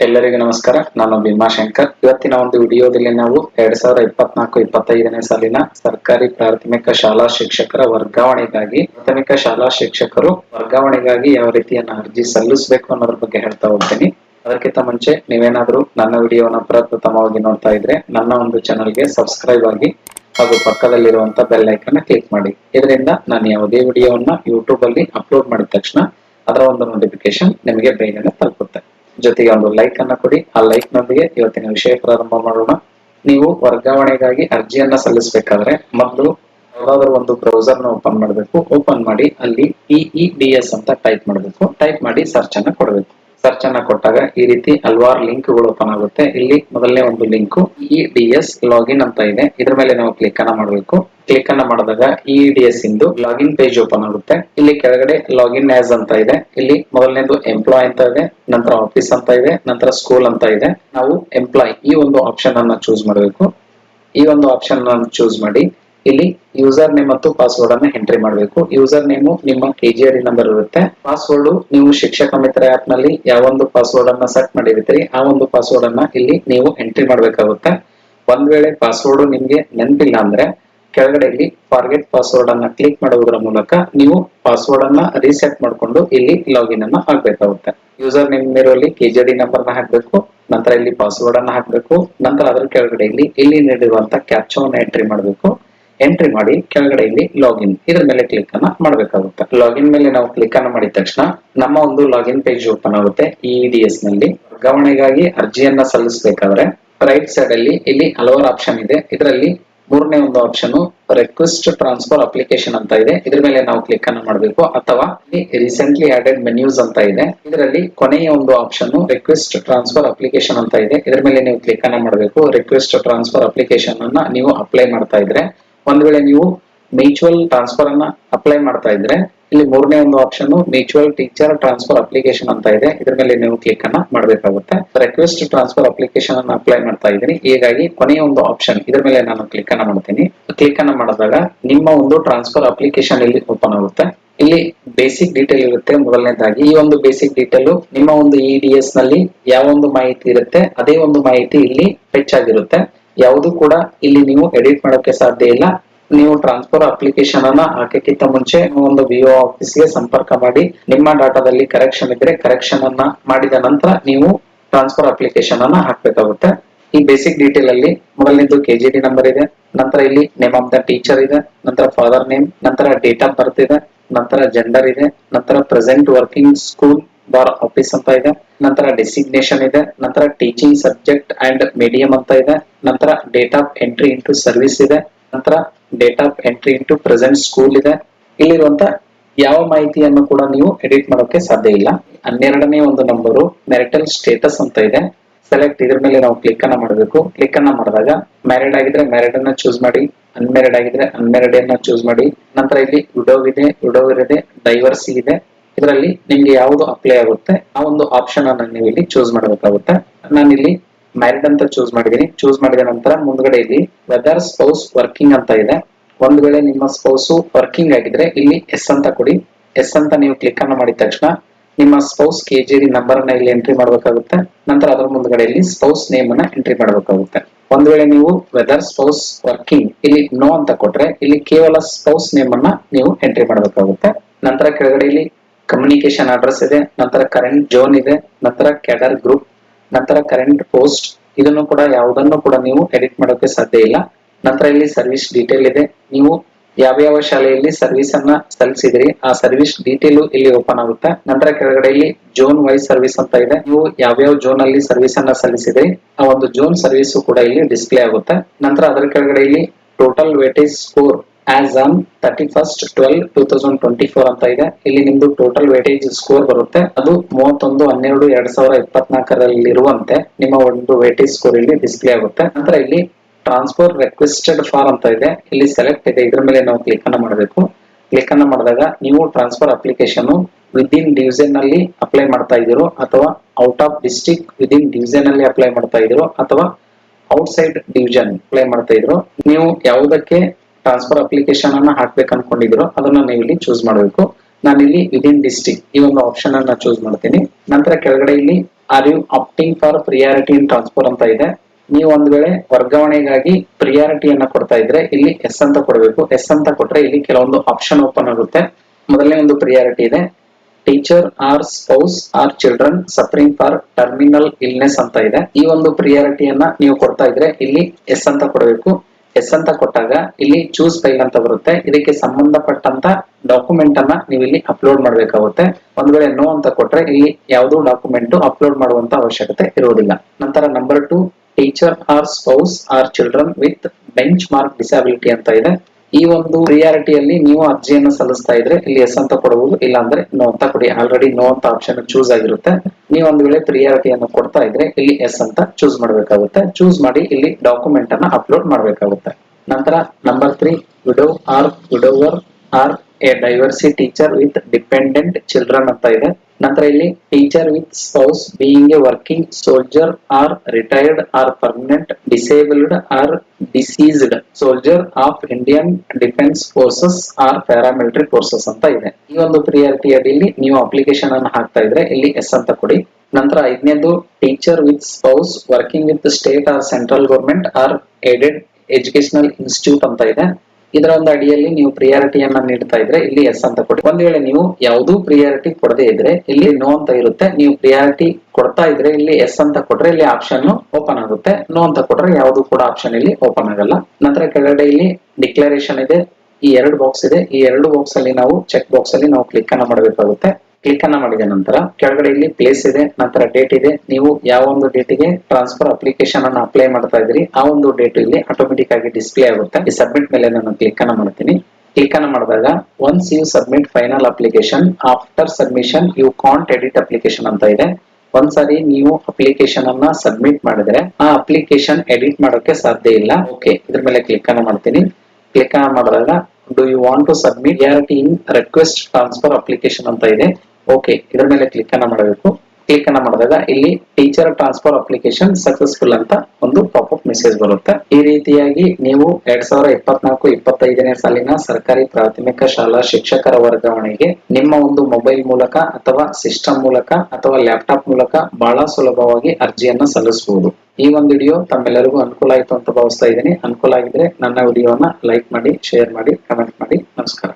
ಎಲ್ಲರಿಗೂ ನಮಸ್ಕಾರ. ನಾನು ಭೀಮಾಶಂಕರ್ ಇವತ್ತಿನ ಒಂದು ವಿಡಿಯೋದಲ್ಲಿ ನಾವು ಎರಡ್ ಸಾವಿರದ ಇಪ್ಪತ್ನಾಲ್ಕು, ಇಪ್ಪತ್ತೈದನೇ ಸಾಲಿನ ಸರ್ಕಾರಿ ಪ್ರಾಥಮಿಕ ಶಾಲಾ ಶಿಕ್ಷಕರ ವರ್ಗಾವಣೆಗಾಗಿ, ಪ್ರಾಥಮಿಕ ಶಾಲಾ ಶಿಕ್ಷಕರು ವರ್ಗಾವಣೆಗಾಗಿ ಯಾವ ರೀತಿಯನ್ನ ಅರ್ಜಿ ಸಲ್ಲಿಸಬೇಕು ಅನ್ನೋದ್ರ ಬಗ್ಗೆ ಹೇಳ್ತಾ ಹೋಗ್ತೀನಿ. ಅದಕ್ಕಿಂತ ಮುಂಚೆ ನೀವೇನಾದ್ರೂ ನನ್ನ ವಿಡಿಯೋನ ಪ್ರಪ್ರಥಮವಾಗಿ ನೋಡ್ತಾ ಇದ್ರೆ ನನ್ನ ಒಂದು ಚಾನಲ್ಗೆ ಸಬ್ಸ್ಕ್ರೈಬ್ ಆಗಿ ಹಾಗೂ ಪಕ್ಕದಲ್ಲಿರುವಂತ ಬೆಲ್ ಐಕನ್ ಕ್ಲಿಕ್ ಮಾಡಿ. ಇದರಿಂದ ನಾನು ಯಾವುದೇ ವಿಡಿಯೋವನ್ನ ಯೂಟ್ಯೂಬ್ ಅಲ್ಲಿ ಅಪ್ಲೋಡ್ ಮಾಡಿದ ತಕ್ಷಣ ಅದರ ಒಂದು ನೋಟಿಫಿಕೇಶನ್ ನಿಮಗೆ ಬೇಗನೆ ತಲುಪುತ್ತೆ. ಜೊತೆಗೆ ಒಂದು ಲೈಕ್ ಅನ್ನ ಕೊಡಿ. ಆ ಲೈಕ್ ನೊಂದಿಗೆ ಇವತ್ತಿನ ವಿಷಯ ಪ್ರಾರಂಭ ಮಾಡೋಣ. ನೀವು ವರ್ಗಾವಣೆಗಾಗಿ ಅರ್ಜಿಯನ್ನ ಸಲ್ಲಿಸಬೇಕಾದ್ರೆ ಮೊದಲು ಯಾವ್ದಾದ್ರು ಒಂದು ಬ್ರೌಸರ್ನ ಓಪನ್ ಮಾಡಬೇಕು. ಓಪನ್ ಮಾಡಿ ಅಲ್ಲಿ ಇಇ ಡಿ ಎಸ್ ಅಂತ ಟೈಪ್ ಮಾಡಬೇಕು. ಟೈಪ್ ಮಾಡಿ ಸರ್ಚ್ ಅನ್ನ ಕೊಡಬೇಕು. ಸರ್ಚ್ ಅನ್ನ ಕೊಟ್ಟಾಗ ಈ ರೀತಿ ಹಲವಾರು ಲಿಂಕ್ಗಳು ಓಪನ್ ಆಗುತ್ತೆ. ಇಲ್ಲಿ ಮೊದಲನೇ ಒಂದು link E D S login ಅಂತ ಇದೆ. ಇದ್ರ ಮೇಲೆ ನಾವು ಕ್ಲಿಕ್ ಅನ್ನ ಮಾಡಬೇಕು. ಕ್ಲಿಕ್ ಅನ್ನ ಮಾಡಿದಾಗ ಇ ಡಿ ಎಸ್ ಇಂದು ಲಾಗಿನ್ ಪೇಜ್ ಓಪನ್ ಆಗುತ್ತೆ. ಇಲ್ಲಿ ಕೆಳಗಡೆ ಲಾಗಿನ್ ಆಸ್ ಅಂತ ಇದೆ. ಇಲ್ಲಿ ಮೊದಲನೇದು ಎಂಪ್ಲಾಯ್ ಅಂತ ಇದೆ, ನಂತರ ಆಫೀಸ್ ಅಂತ ಇದೆ, ನಂತರ ಸ್ಕೂಲ್ ಅಂತ ಇದೆ. ನಾವು ಎಂಪ್ಲಾಯ್ ಈ ಒಂದು ಆಪ್ಷನ್ ಅನ್ನ ಚೂಸ್ ಮಾಡಬೇಕು. ಈ ಒಂದು ಆಪ್ಷನ್ ಅನ್ನು ಚೂಸ್ ಮಾಡಿ, ಇಲ್ಲಿ ಯೂಸರ್ ನೇಮ್ ಮತ್ತು ಪಾಸ್ವರ್ಡ್ ಅನ್ನ ಎಂಟ್ರಿ ಮಾಡಬೇಕು. ಯೂಸರ್ ನೇಮು ನಿಮ್ಮ ಕೆಜಿಆರ್ ನಂಬರ್ ಇರುತ್ತೆ. ಪಾಸ್ವರ್ಡ್ ನೀವು ಶಿಕ್ಷಕ ಮಿತ್ರ ಆಪ್ನಲ್ಲಿ ಯಾವೊಂದು ಪಾಸ್ವರ್ಡ್ ಅನ್ನ ಸೆಟ್ ಮಾಡಿರ್ತೀರಿ, ಆ ಒಂದು ಪಾಸ್ವರ್ಡ್ ಅನ್ನ ಇಲ್ಲಿ ನೀವು ಎಂಟ್ರಿ ಮಾಡಬೇಕಾಗುತ್ತೆ. ಒಂದ್ ವೇಳೆ ಪಾಸ್ವರ್ಡ್ ನಿಮ್ಗೆ ನೆನಪಿಲ್ಲ ಅಂದ್ರೆ ಕೆಳಗಡೆ ಇಲ್ಲಿ ಫಾರ್ಗೆಟ್ ಪಾಸ್ವರ್ಡ್ ಅನ್ನ ಕ್ಲಿಕ್ ಮಾಡುವುದರ ಮೂಲಕ ನೀವು ಪಾಸ್ವರ್ಡ್ ಅನ್ನ ರೀಸೆಟ್ ಮಾಡಿಕೊಂಡು ಇಲ್ಲಿ ಲಾಗಿನ್ ಅನ್ನ ಹಾಕ್ಬೇಕಾಗುತ್ತೆ ಯೂಸರ್ ನೇಮ್ ಇರುವಲ್ಲಿ ಡಿ ನಂಬರ್ನ ಹಾಕ್ಬೇಕು, ನಂತರ ಇಲ್ಲಿ ಪಾಸ್ವರ್ಡ್ ಅನ್ನ ಹಾಕ್ಬೇಕು, ನಂತರ ಅದರ ಕೆಳಗಡೆ ಇಲ್ಲಿ ಇಲ್ಲಿ ನೀಡಿರುವಂತ ಅನ್ನ ಎಂಟ್ರಿ ಮಾಡಬೇಕು. ಎಂಟ್ರಿ ಮಾಡಿ ಕೆಳಗಡೆ ಇಲ್ಲಿ ಲಾಗಿನ್ ಇದ್ರ ಮೇಲೆ ಕ್ಲಿಕ್ ಅನ್ನ ಮಾಡಬೇಕಾಗುತ್ತೆ. ಲಾಗಿನ್ ಮೇಲೆ ನಾವು ಕ್ಲಿಕ್ ಅನ್ನ ಮಾಡಿದ ತಕ್ಷಣ ನಮ್ಮ ಒಂದು ಲಾಗಿನ್ ಪೇಜ್ ಓಪನ್ ಆಗುತ್ತೆ. ಇ ಡಿ ಎಸ್ನಲ್ಲಿ ವರ್ಗಾವಣೆಗಾಗಿ ಅರ್ಜಿಯನ್ನ ಸಲ್ಲಿಸಬೇಕಾದ್ರೆ ರೈಟ್ ಸೈಡ್ ಅಲ್ಲಿ ಇಲ್ಲಿ ಹಲವಾರು ಆಪ್ಷನ್ ಇದೆ. ಇದರಲ್ಲಿ ಮೂರನೇ ಒಂದು ಆಪ್ಷನ್ ರಿಕ್ವೆಸ್ಟ್ ಟ್ರಾನ್ಸ್ಫರ್ ಅಪ್ಲಿಕೇಶನ್ ಅಂತ ಇದೆ. ಇದ್ರ ಮೇಲೆ ನಾವು ಕ್ಲಿಕ್ ಅನ್ನು ಮಾಡಬೇಕು. ಅಥವಾ ರೀಸೆಂಟ್ಲಿ ಆಡೆಡ್ ಮೆನ್ಯೂಸ್ ಅಂತ ಇದೆ. ಇದರಲ್ಲಿ ಕೊನೆಯ ಒಂದು ಆಪ್ಷನ್ ರಿಕ್ವೆಸ್ಟ್ ಟ್ರಾನ್ಸ್ಫರ್ ಅಪ್ಲಿಕೇಶನ್ ಅಂತ ಇದೆ. ಇದ್ರ ಮೇಲೆ ನೀವು ಕ್ಲಿಕ್ ಅನ್ನ ಮಾಡಬೇಕು. ರಿಕ್ವೆಸ್ಟ್ ಟ್ರಾನ್ಸ್ಫರ್ ಅಪ್ಲಿಕೇಶನ್ ಅನ್ನ ನೀವು ಅಪ್ಲೈ ಮಾಡ್ತಾ ಇದ್ರೆ, ಒಂದ್ ವೇಳೆ ನೀವು ಮ್ಯೂಚುವಲ್ ಟ್ರಾನ್ಸ್ಫರ್ ಅನ್ನ ಅಪ್ಲೈ ಮಾಡ್ತಾ ಇದ್ರೆ, ಇಲ್ಲಿ ಮೂರನೇ ಒಂದು option mutual teacher transfer application ಅಂತ ಇದೆ. ಇದ್ರ ಮೇಲೆ ನೀವು ಕ್ಲಿಕ್ ಅನ್ನ ಮಾಡಬೇಕಾಗುತ್ತೆ. ರಿಕ್ವೆಸ್ಟ್ ಟ್ರಾನ್ಸ್ಫರ್ ಅಪ್ಲಿಕೇಶನ್ ಅನ್ನ ಅಪ್ಲೈ ಮಾಡ್ತಾ ಇದ್ದೀನಿ. ಹೀಗಾಗಿ ಕೊನೆಯ ಒಂದು ಆಪ್ಷನ್ ಇದ್ರ ಮೇಲೆ ನಾನು ಕ್ಲಿಕ್ ಅನ್ನ ಮಾಡ್ತೀನಿ. ಕ್ಲಿಕ್ ಅನ್ನ ಮಾಡಿದಾಗ ನಿಮ್ಮ ಒಂದು ಟ್ರಾನ್ಸ್ಫರ್ ಅಪ್ಲಿಕೇಶನ್ ಇಲ್ಲಿ ಓಪನ್ ಆಗುತ್ತೆ. ಇಲ್ಲಿ ಬೇಸಿಕ್ ಡೀಟೇಲ್ ಇರುತ್ತೆ. ಮೊದಲನೇದಾಗಿ ಈ ಒಂದು ಬೇಸಿಕ್ ಡೀಟೇಲ್ ನಿಮ್ಮ ಒಂದು ಇ ಎಸ್ನಲ್ಲಿ ಯಾವ ಒಂದು ಮಾಹಿತಿ ಇರುತ್ತೆ, ಅದೇ ಒಂದು ಮಾಹಿತಿ ಇಲ್ಲಿ ಹೆಚ್ಚಾಗಿರುತ್ತೆ ಯಾವುದು ಕೂಡ ಇಲ್ಲಿ ನೀವು ಎಡಿಟ್ ಮಾಡೋಕೆ ಸಾಧ್ಯ ಇಲ್ಲ. ನೀವು ಟ್ರಾನ್ಸ್ಫರ್ ಅಪ್ಲಿಕೇಶನ್ ಅನ್ನ ಹಾಕಕ್ಕಿಂತ ಮುಂಚೆ ಒಂದು ವಿಒ ಆಫೀಸ್ಗೆ ಸಂಪರ್ಕ ಮಾಡಿ, ನಿಮ್ಮ ಡಾಟಾದಲ್ಲಿ ಕರೆಕ್ಷನ್ ಇದ್ರೆ ಕರೆಕ್ಷನ್ ಅನ್ನ ಮಾಡಿದ ನಂತರ ನೀವು ಟ್ರಾನ್ಸ್ಫರ್ ಅಪ್ಲಿಕೇಶನ್ ಅನ್ನ ಹಾಕ್ಬೇಕಾಗುತ್ತೆ. ಈ ಬೇಸಿಕ್ ಡೀಟೇಲ್ ಅಲ್ಲಿ ಮೊದಲನೇದು ಡಿ ನಂಬರ್ ಇದೆ, ನಂತರ ಇಲ್ಲಿ ನೇಮ್ ಆಫ್ ದ ಟೀಚರ್ ಇದೆ, ನಂತರ ಫಾದರ್ ನೇಮ್ ನಂತರ ಡೇಟ್ ಆಫ್ ಬರ್ತ್ ಇದೆ, ನಂತರ ಜೆಂಡರ್ ಇದೆ, ನಂತರ present working school bar office ಅಂತ ಇದೆ, ನಂತರ ಡೆಸಿಗ್ನೇಷನ್ ಇದೆ, ನಂತರ ಟೀಚಿಂಗ್ ಸಬ್ಜೆಕ್ಟ್ ಅಂಡ್ ಮೀಡಿಯಂ ಅಂತ ಇದೆ, ನಂತರ date of entry into service ಇದೆ, ನಂತರ date of entry into present school ಇದೆ. ಇಲ್ಲಿರುವಂತ ಯಾವ ಮಾಹಿತಿಯನ್ನು ಕೂಡ ನೀವು ಎಡಿಟ್ ಮಾಡೋಕೆ ಸಾಧ್ಯ ಇಲ್ಲ. ಹನ್ನೆರಡನೇ ಒಂದು ನಂಬರು ಮೆರಿಟಲ್ ಸ್ಟೇಟಸ್ ಅಂತ ಇದೆ. ಸೆಲೆಕ್ಟ್ ಇದ್ರ ಮೇಲೆ ನಾವು ಕ್ಲಿಕ್ ಅನ್ನ ಮಾಡಬೇಕು. ಕ್ಲಿಕ್ ಅನ್ನ ಮಾಡಿದಾಗ ಮ್ಯಾರಿಡ್ ಆಗಿದ್ರೆ ಮ್ಯಾರಿಡ್ ಅನ್ನ ಚೂಸ್ ಮಾಡಿ ಅನ್ಮ್ಯಾರಿಡ್ ಆಗಿದ್ರೆ ಅನ್ಮ್ಯಾರಿಡ್ ಅನ್ನ ಚೂಸ್ ಮಾಡಿ, ನಂತರ ಇಲ್ಲಿ ವಿಡೋ ಇದೆ ವಿಡೋ ಇರದೆ ಡೈವರ್ಸಿ ಇದೆ. ಇದರಲ್ಲಿ ನಿಮ್ಗೆ ಯಾವುದು ಅಪ್ಲೈ ಆಗುತ್ತೆ, ಆ ಒಂದು ಆಪ್ಷನ್ ಅನ್ನ ನೀವು ಇಲ್ಲಿ ಚೂಸ್ ಮಾಡಬೇಕಾಗುತ್ತೆ. ನಾನು ಇಲ್ಲಿ ಮ್ಯಾರಿಡ್ ಅಂತ ಚೂಸ್ ಮಾಡಿದೀನಿ. ಚೂಸ್ ಮಾಡಿದ ನಂತರ ಮುಂದ್ಗಡೆ ಇಲ್ಲಿ ವೆದರ್ ಸ್ಪೌಸ್ ವರ್ಕಿಂಗ್ ಅಂತ ಇದೆ. ಒಂದ್ ವೇಳೆ ನಿಮ್ಮ ಸ್ಪೌಸ್ ವರ್ಕಿಂಗ್ ಆಗಿದ್ರೆ ಇಲ್ಲಿ ಎಸ್ ಅಂತ ಕೊಡಿ. ಎಸ್ ಅಂತ ನೀವು ಕ್ಲಿಕ್ ಅನ್ನ ಮಾಡಿದ ತಕ್ಷಣ ನಿಮ್ಮ spouse K G D number ಅನ್ನ ಇಲ್ಲಿ ಎಂಟ್ರಿ ಮಾಡಬೇಕಾಗುತ್ತೆ. ನಂತರ ಅದರ ಮುಂದ್ಗಡೆ ಇಲ್ಲಿ ಸ್ಪೌಸ್ ನೇಮ್ ಅನ್ನ ಎಂಟ್ರಿ ಮಾಡಬೇಕಾಗುತ್ತೆ. ಒಂದ್ ವೇಳೆ ನೀವು ವೆದರ್ ಸ್ಪೌಸ್ ವರ್ಕಿಂಗ್ ಇಲ್ಲಿ ನೋ ಅಂತ ಕೊಟ್ರೆ ಇಲ್ಲಿ ಕೇವಲ ಸ್ಪೌಸ್ ನೇಮ್ ಅನ್ನ ನೀವು ಎಂಟ್ರಿ ಮಾಡಬೇಕಾಗುತ್ತೆ. ನಂತರ ಕೆಳಗಡೆ ಇಲ್ಲಿ ಕಮ್ಯುನಿಕೇಶನ್ ಅಡ್ರೆಸ್ ಇದೆ. ನಂತರ ಕರೆಂಟ್ ಜೋನ್ ಇದೆ. ನಂತರ ಕೆಡರ್ ಗ್ರೂಪ್ ನಂತರ ಕರೆಂಟ್ ಪೋಸ್ಟ್ ಇದನ್ನು ಕೂಡ ಯಾವುದನ್ನು ಕೂಡ ನೀವು ಎಡಿಟ್ ಮಾಡೋಕೆ ಸಾಧ್ಯ ಇಲ್ಲ. ನಂತರ ಇಲ್ಲಿ ಸರ್ವಿಸ್ ಡೀಟೇಲ್ ಇದೆ. ನೀವು ಯಾವ ಯಾವ ಶಾಲೆಯಲ್ಲಿ ಸರ್ವಿಸ್ ಅನ್ನ ಸಲ್ಲಿಸಿದ್ರಿ, ಆ ಸರ್ವಿಸ್ ಡೀಟೇಲ್ ಇಲ್ಲಿ ಓಪನ್ ಆಗುತ್ತೆ. ನಂತರ ಕೆಳಗಡೆ ಇಲ್ಲಿ ಜೋನ್ ವೈಸ್ ಸರ್ವಿಸ್ ಅಂತ ಇದೆ. ನೀವು ಯಾವ್ಯಾವ ಜೋನ್ ಅಲ್ಲಿ ಸರ್ವಿಸ್ ಅನ್ನ ಸಲ್ಲಿಸಿದ್ರಿ, ಆ ಒಂದು ಜೋನ್ ಸರ್ವಿಸ್ ಕೂಡ ಇಲ್ಲಿ ಡಿಸ್ಪ್ಲೇ ಆಗುತ್ತೆ. ನಂತರ ಅದರ ಕೆಳಗಡೆ ಇಲ್ಲಿ total weightage score as on thirty first twelve two thousand twenty four ಅಂತ ಇದೆ. ಇಲ್ಲಿ ನಿಮ್ದು ಟೋಟಲ್ ವೇಟೇಜ್ ಸ್ಕೋರ್ ಬರುತ್ತೆ. ಅದು ಮೂವತ್ತೊಂದು, ಹನ್ನೆರಡು, ಎರಡ್ ಸಾವಿರ ಇಪ್ಪತ್ನಾಲ್ಕರಲ್ಲಿ ಇರುವಂತೆ ನಿಮ್ಮ ಒಂದು ವೇಟೇಜ್ ಸ್ಕೋರ್ ಇಲ್ಲಿ ಡಿಸ್ಪ್ಲೇ ಆಗುತ್ತೆ. ನಂತರ ಇಲ್ಲಿ ಟ್ರಾನ್ಸ್ಫರ್ ರಿಕ್ವೆಸ್ಟೆಡ್ ಫಾರ್ ಅಂತ ಇದೆ. ಇಲ್ಲಿ ಸೆಲೆಕ್ಟ್ ಇದೆ. ಇದ್ರ ಮೇಲೆ ನಾವು ಕ್ಲಿಕ್ ಅನ್ನ ಮಾಡಬೇಕು. ಕ್ಲಿಕ್ ಅನ್ನ ಮಾಡಿದಾಗ ನೀವು ಟ್ರಾನ್ಸ್ಫರ್ ಅಪ್ಲಿಕೇಶನ್ ವಿದಿನ್ ಡಿವಿಷನ್ನಲ್ಲಿ ಅಪ್ಲೈ ಮಾಡ್ತಾ ಇದ್ರು ಅಥವಾ out of district within division ಅಲ್ಲಿ ಅಪ್ಲೈ ಮಾಡ್ತಾ ಇದ್ದೀರೋ ಅಥವಾ ಔಟ್ಸೈಡ್ ಡಿವಿಷನ್ ಅಪ್ಲೈ ಮಾಡ್ತಾ ಇದ್ರು ನೀವು ಯಾವುದಕ್ಕೆ ಟ್ರಾನ್ಸ್ಫರ್ ಅಪ್ಲಿಕೇಶನ್ ಅನ್ನ ಹಾಕ್ಬೇಕು ಅನ್ಕೊಂಡಿದ್ರು, ಅದನ್ನ ನೀವು ಇಲ್ಲಿ ಚೂಸ್ ಮಾಡಬೇಕು. ನಾನು ಇಲ್ಲಿ ವಿದಿನ್ ಡಿಸ್ಟಿಕ್ ಈ ಒಂದು ಆಪ್ಷನ್ ಅನ್ನ ಚೂಸ್ ಮಾಡ್ತೀನಿ. ನಂತರ ಕೆಳಗಡೆ ಇಲ್ಲಿ are you opting for priority in transfer ಅಂತ ಇದೆ. ನೀವು ಒಂದ್ ವೇಳೆ ವರ್ಗಾವಣೆಗಾಗಿ ಪ್ರಿಯಾರಿಟಿಯನ್ನ ಕೊಡ್ತಾ ಇದ್ರೆ, ಇಲ್ಲಿ ಎಸ್ ಅಂತ ಕೊಡಬೇಕು. ಎಸ್ ಅಂತ ಕೊಟ್ರೆ ಇಲ್ಲಿ ಕೆಲವೊಂದು ಆಪ್ಷನ್ ಓಪನ್ ಆಗುತ್ತೆ. ಮೊದಲನೇ ಒಂದು ಪ್ರಿಯಾರಿಟಿ ಇದೆ. Teacher or spouse or children suffering for terminal illness ಅಂತ ಇದೆ. ಈ ಒಂದು ಪ್ರಿಯಾರಿಟಿಯನ್ನ ನೀವು ಕೊಡ್ತಾ ಇದ್ರೆ ಇಲ್ಲಿ ಎಸ್ ಅಂತ ಕೊಡಬೇಕು. ಎಸ್ ಅಂತ ಕೊಟ್ಟಾಗ ಇಲ್ಲಿ ಚೂಸ್ ಫೈಲ್ ಅಂತ ಬರುತ್ತೆ. ಇದಕ್ಕೆ ಸಂಬಂಧಪಟ್ಟಂತ ಡಾಕ್ಯುಮೆಂಟ್ ಅನ್ನ ನೀವು ಇಲ್ಲಿ ಅಪ್ಲೋಡ್ ಮಾಡಬೇಕಾಗುತ್ತೆ. ಒಂದ್ ವೇಳೆ ನೋ ಅಂತ ಕೊಟ್ರೆ ಇಲ್ಲಿ ಯಾವುದೋ ಡಾಕ್ಯುಮೆಂಟ್ ಅಪ್ಲೋಡ್ ಮಾಡುವಂತ ಅವಶ್ಯಕತೆ ಇರುವುದಿಲ್ಲ. ನಂತರ number two teacher or spouse or children with benchmark disability ಅಂತ ಇದೆ. ಈ ಒಂದು ಪ್ರಿಯಾರಿಟಿಯಲ್ಲಿ ನೀವು ಅರ್ಜಿಯನ್ನು ಸಲ್ಲಿಸ್ತಾ ಇದ್ರೆ ಇಲ್ಲಿ ಎಸ್ ಅಂತ ಕೊಡಬಹುದು ಇಲ್ಲ ಅಂದ್ರೆ ನೋ ಅಂತ ಕೊಡಿ. ಆಲ್ರೆಡಿ ನೋ ಅಂತ ಆಪ್ಷನ್ ಚೂಸ್ ಆಗಿರುತ್ತೆ. ನೀವು ಒಂದು ವೇಳೆ ಪ್ರಿಯಾರಿಟಿಯನ್ನು ಕೊಡ್ತಾ ಇದ್ರೆ ಇಲ್ಲಿ ಎಸ್ ಅಂತ ಚೂಸ್ ಮಾಡಬೇಕಾಗುತ್ತೆ. ಚೂಸ್ ಮಾಡಿ ಇಲ್ಲಿ ಡಾಕ್ಯುಮೆಂಟ್ ಅನ್ನ ಅಪ್ಲೋಡ್ ಮಾಡಬೇಕಾಗುತ್ತೆ. ನಂತರ number three widow or widower or a divorcee teacher with dependent children ಅಂತ ಇದೆ. ನಂತರ ಇಲ್ಲಿ teacher with spouse being a working soldier or retired or permanent disabled or deceased soldier of Indian defence forces or paramilitary forces ಅಂತ ಇದೆ. ಈ ಒಂದು priority ಅಡಿಯಲ್ಲಿ ನೀವು ಅಪ್ಲಿಕೇಶನ್ ಅನ್ನು ಹಾಕ್ತಾ ಇದ್ರೆ ಇಲ್ಲಿ ಎಸ್ ಅಂತ ಕೊಡಿ. ನಂತರ ಐದನೇದು teacher with spouse working with state or central government or aided educational institute ಅಂತ ಇದೆ. ಇದರ ಒಂದು ಅಡಿಯಲ್ಲಿ ನೀವು ಪ್ರಿಯಾರಿಟಿಯನ್ನ ನೀಡ್ತಾ ಇದ್ರೆ ಇಲ್ಲಿ ಎಸ್ ಅಂತ ಕೊಡಿ. ಒಂದ್ ವೇಳೆ ನೀವು ಯಾವುದೂ ಪ್ರಿಯಾರಿಟಿ ಕೊಡದೇ ಇದ್ರೆ ಇಲ್ಲಿ ನೋ ಅಂತ ಇರುತ್ತೆ. ನೀವು ಪ್ರಿಯಾರಿಟಿ ಕೊಡ್ತಾ ಇದ್ರೆ ಇಲ್ಲಿ ಎಸ್ ಅಂತ ಕೊಟ್ರೆ ಇಲ್ಲಿ ಆಪ್ಷನ್ ಓಪನ್ ಆಗುತ್ತೆ. ನೋ ಅಂತ ಕೊಟ್ರೆ ಯಾವುದು ಕೂಡ ಆಪ್ಷನ್ ಇಲ್ಲಿ ಓಪನ್ ಆಗಲ್ಲ. ನಂತರ ಕೆಳಗಡೆ ಇಲ್ಲಿ ಡಿಕ್ಲರೇಷನ್ ಇದೆ. ಈ ಎರಡು ಬಾಕ್ಸ್ ಇದೆ. ಈ ಎರಡು ಬಾಕ್ಸ್ ಅಲ್ಲಿ ನಾವು ಚೆಕ್ ಬಾಕ್ಸ್ ಅಲ್ಲಿ ನಾವು ಕ್ಲಿಕ್ ಅನ್ನ ಮಾಡಬೇಕಾಗುತ್ತೆ. ಕ್ಲಿಕ್ ಅನ್ನ ಮಾಡಿದ ನಂತರ ಕೆಳಗಡೆ ಇಲ್ಲಿ ಪ್ಲೇಸ್ ಇದೆ, ನಂತರ ಡೇಟ್ ಇದೆ. ನೀವು ಯಾವ ಒಂದು ಡೇಟಿಗೆ ಟ್ರಾನ್ಸ್ಫರ್ ಅಪ್ಲಿಕೇಶನ್ ಅನ್ನ ಅಪ್ಲೈ ಮಾಡ್ತಾ ಇದ್ರಿ ಆ ಒಂದು ಡೇಟ್ ಇಲ್ಲಿ ಆಟೋಮೆಟಿಕ್ ಆಗಿ ಡಿಸ್ಪ್ಲೇ ಆಗುತ್ತೆ. ಈ ಸಬ್ಮಿಟ್ ಮೇಲೆ ನಾನು ಕ್ಲಿಕ್ ಅನ್ನ ಮಾಡ್ತೀನಿ. ಕ್ಲಿಕ್ ಅನ್ನ ಮಾಡಿದಾಗ once you submit final application after submission you can't edit application ಅಂತ ಇದೆ. ಒಂದ್ಸರಿ ನೀವು ಅಪ್ಲಿಕೇಶನ್ ಅನ್ನ ಸಬ್ಮಿಟ್ ಮಾಡಿದ್ರೆ, ಆ ಅಪ್ಲಿಕೇಶನ್ ಎಡಿಟ್ ಮಾಡೋಕೆ ಸಾಧ್ಯ ಇಲ್ಲ. ಓಕೆ ಇದ್ರ ಮೇಲೆ ಕ್ಲಿಕ್ ಅನ್ನ ಮಾಡ್ತೀನಿ. ಕ್ಲಿಕ್ ಅನ್ನ ಮಾಡಿದಾಗ do you want to submit priority in request transfer application ಅಂತ ಇದೆ. ಓಕೆ ಇದ್ರ ಮೇಲೆ ಕ್ಲಿಕ್ ಅನ್ನ ಮಾಡಬೇಕು. ಕ್ಲಿಕ್ ಅನ್ನ ಮಾಡಿದಾಗ ಇಲ್ಲಿ ಟೀಚರ್ ಟ್ರಾನ್ಸ್ಫರ್ ಅಪ್ಲಿಕೇಶನ್ ಸಕ್ಸಸ್ಫುಲ್ ಅಂತ ಒಂದು ಪಾಪ್ಅಪ್ ಮೆಸೇಜ್ ಬರುತ್ತೆ. ಈ ರೀತಿಯಾಗಿ ನೀವು ಎರಡ್ ಸಾವಿರದ ಇಪ್ಪತ್ನಾಲ್ಕು, ಇಪ್ಪತ್ತೈದನೇ ಸಾಲಿನ ಸರ್ಕಾರಿ ಪ್ರಾಥಮಿಕ ಶಾಲಾ ಶಿಕ್ಷಕರ ವರ್ಗಾವಣೆಗೆ ನಿಮ್ಮ ಒಂದು ಮೊಬೈಲ್ ಮೂಲಕ ಅಥವಾ ಸಿಸ್ಟಮ್ ಮೂಲಕ ಅಥವಾ ಲ್ಯಾಪ್ಟಾಪ್ ಮೂಲಕ ಬಹಳ ಸುಲಭವಾಗಿ ಅರ್ಜಿಯನ್ನ ಸಲ್ಲಿಸಬಹುದು. ಈ ಒಂದು ವಿಡಿಯೋ ತಮ್ಮೆಲ್ಲರಿಗೂ ಅನುಕೂಲ ಆಯಿತು ಅಂತ ಭಾವಿಸ್ತಾ ಇದ್ದೀನಿ. ಅನುಕೂಲ ಆಗಿದ್ರೆ ನನ್ನ ವಿಡಿಯೋನ ಲೈಕ್ ಮಾಡಿ ಶೇರ್ ಮಾಡಿ ಕಮೆಂಟ್ ಮಾಡಿ. ನಮಸ್ಕಾರ.